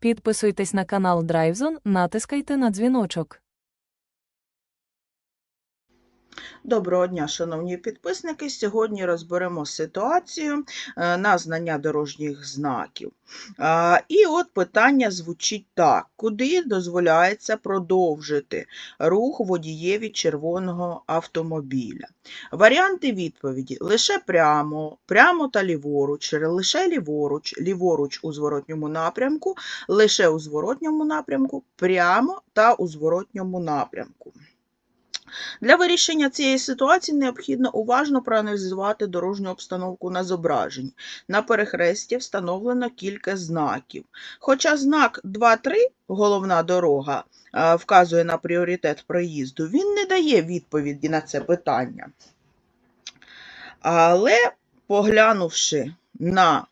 Підписуйтесь на канал DriveZone, натискайте на дзвіночок. Доброго дня, шановні підписники. Сьогодні розберемо ситуацію е, на знання дорожніх знаків. І от питання звучить так: куди дозволяється продовжити рух водієві червоного автомобіля? Варіанти відповіді: лише прямо, прямо та ліворуч, лише ліворуч, ліворуч у зворотньому напрямку, лише у зворотньому напрямку, прямо та у зворотньому напрямку. Для вирішення цієї ситуації необхідно уважно проаналізувати дорожню обстановку на зображенні. На перехресті встановлено кілька знаків. Хоча знак 2-3, головна дорога, е, вказує на пріоритет проїзду, він не дає відповіді на це питання. Але поглянувши на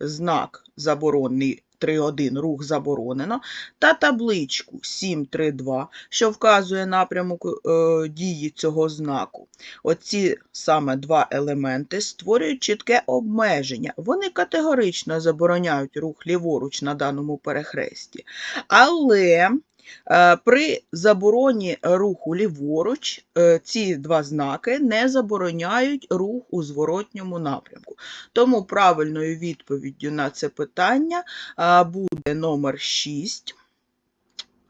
знак заборонний 3.1 рух заборонено та табличку 7.3.2, що вказує напрямок е, дії цього знаку. Оці саме два елементи створюють чітке обмеження. Вони категорично забороняють рух ліворуч на даному перехресті. Але при забороні руху ліворуч е, ці два знаки не забороняють рух у зворотньому напрямку. Тому правильною відповіддю на це питання буде номер 6.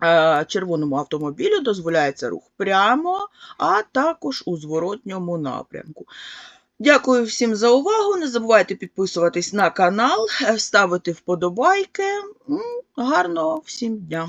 Е, Червоному автомобілю дозволяється рух прямо, а також у зворотньому напрямку. Дякую всім за увагу. Не забувайте підписуватись на канал, е, ставити вподобайки. Гарного всім дня!